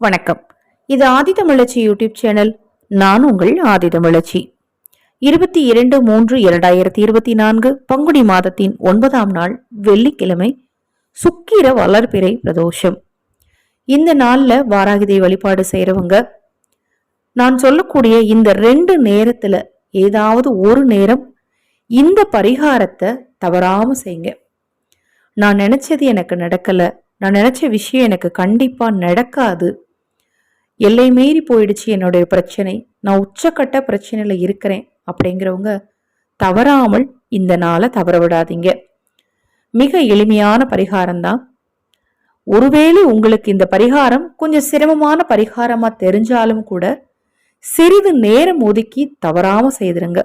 வணக்கம். இது ஆதிதமிழச்சி YouTube channel. நான் உங்கள் ஆதிதமிழச்சி இருபத்தி இரண்டு மூன்று இரண்டாயிரத்தி இருபத்தி நான்கு பங்குனி மாதத்தின் ஒன்பதாம் நாள் வெள்ளிக்கிழமை சுக்கிர வளர்பிறை பிரதோஷம். இந்த நாளில் வாராகிதை வழிபாடு செய்கிறவங்க நான் சொல்லக்கூடிய இந்த ரெண்டு நேரத்தில் ஏதாவது ஒரு நேரம் இந்த பரிகாரத்தை தவறாமல் செய்யுங்க. நான் நினச்சது எனக்கு நடக்கல. நான் நினச்ச விஷயம் எனக்கு கண்டிப்பாக நடக்காது. எல்லை மீறி போயிடுச்சு என்னுடைய பிரச்சனை. நான் உச்சக்கட்ட பிரச்சனையில் இருக்கிறேன் அப்படிங்கிறவங்க தவறாமல் இந்த நாளை தவற விடாதீங்க. மிக எளிமையான பரிகாரம் தான். ஒருவேளை உங்களுக்கு இந்த பரிகாரம் கொஞ்சம் சிரமமான பரிகாரமாக தெரிஞ்சாலும் கூட சிறிது நேரம் ஒதுக்கி தவறாமல் செய்திருங்க.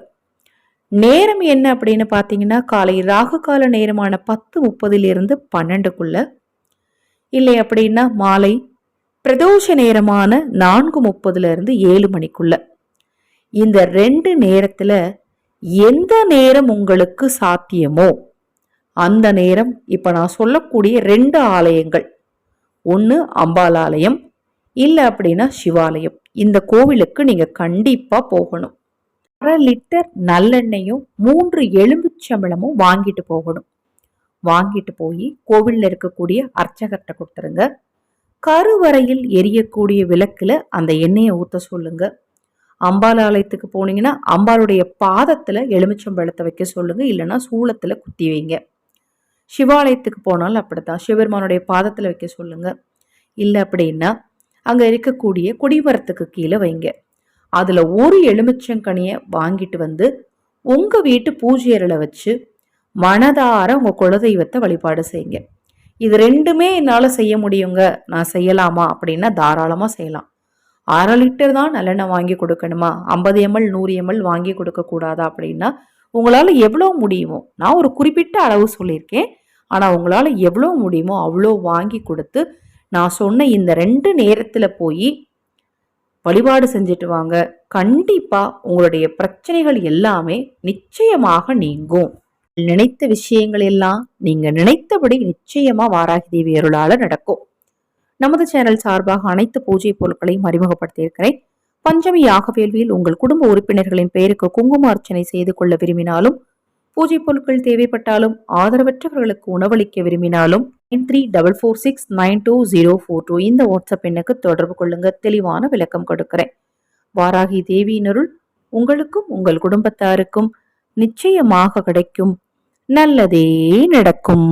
நேரம் என்ன அப்படின்னு பார்த்தீங்கன்னா காலை ராகு கால நேரமான பத்து முப்பதிலிருந்து பன்னெண்டுக்குள்ள. இல்லை அப்படின்னா மாலை பிரதோஷ நேரமான நான்கு முப்பதுல இருந்து ஏழு மணிக்குள்ள. இந்த ரெண்டு நேரத்துல எந்த நேரம் உங்களுக்கு சாத்தியமோ அந்த நேரம் இப்ப நான் சொல்லக்கூடிய ரெண்டு ஆலயங்கள். ஒன்று அம்பாள் ஆலயம் இல்லை அப்படின்னா சிவாலயம். இந்த கோவிலுக்கு நீங்க கண்டிப்பா போகணும். அரை லிட்டர் நல்லெண்ணெயும் மூன்று எலும்புச்சம்பளமும் வாங்கிட்டு போகணும். வாங்கிட்டு போய் கோவிலில் இருக்கக்கூடிய அர்ச்சகர்கிட்ட கொடுத்துருங்க. கருவறையில் எரியக்கூடிய விளக்கில் அந்த எண்ணெயை ஊற்ற சொல்லுங்க. அம்பாள் ஆலயத்துக்கு போனீங்கன்னா அம்பாளுடைய பாதத்தில் எலுமிச்சம்பழத்தை வைக்க சொல்லுங்க இல்லைன்னா சூளத்தில் குத்தி வைங்க. சிவாலயத்துக்கு போனாலும் அப்படித்தான். சிவபெருமானுடைய பாதத்தில் வைக்க சொல்லுங்க. இல்லை அப்படின்னா அங்கே இருக்கக்கூடிய கொடிமரத்துக்கு கீழே வைங்க. அதில் ஒரு எலுமிச்சங்கனியை வாங்கிட்டு வந்து உங்கள் வீட்டு பூஜை அறையில் வச்சு மனதார உங்கள் குலதெய்வத்தை வழிபாடு செய்யுங்க. இது ரெண்டுமே என்னால் செய்ய முடியுங்க. நான் செய்யலாமா? அப்படின்னா தாராளமாக செய்யலாம். அரை லிட்டர் தான் நல்லெண்ணெய் வாங்கி கொடுக்கணுமா? ஐம்பது எம்எல் நூறு எம்எல் வாங்கி கொடுக்கக்கூடாதா அப்படின்னா உங்களால் எவ்வளோ முடியுமோ நான் ஒரு குறிப்பிட்ட அளவு சொல்லியிருக்கேன். ஆனால் உங்களால் எவ்வளோ முடியுமோ அவ்வளோ வாங்கி கொடுத்து நான் சொன்ன இந்த ரெண்டு நேரத்தில் போய் வழிபாடு செஞ்சுட்டு வாங்க. கண்டிப்பாக உங்களுடைய பிரச்சனைகள் எல்லாமே நிச்சயமாக நீங்கும். நினைத்த விஷயங்கள் எல்லாம் நீங்க நினைத்தபடி நிச்சயமா வாராகி தேவி அருளால நடக்கும். நமது சேனல் சார்பாக அனைத்து பூஜை பொருட்களையும் அறிமுகப்படுத்தியிருக்கிறேன். பஞ்சமி யாக வேள்வியில் உங்கள் குடும்ப உறுப்பினர்களின் பெயருக்கு குங்கும அர்ச்சனை செய்து கொள்ள விரும்பினாலும் பூஜை பொருட்கள் தேவைப்பட்டாலும் ஆதரவற்றவர்களுக்கு உணவளிக்க விரும்பினாலும் nine three double four six nine two zero four two இந்த வாட்ஸ்அப் எண்ணுக்கு தொடர்பு கொள்ளுங்க. தெளிவான விளக்கம் கொடுக்கிறேன். வாராகி தேவியினருள் உங்களுக்கும் உங்கள் குடும்பத்தாருக்கும் நிச்சயமாக கிடைக்கும் நல்லதே நடக்கும்.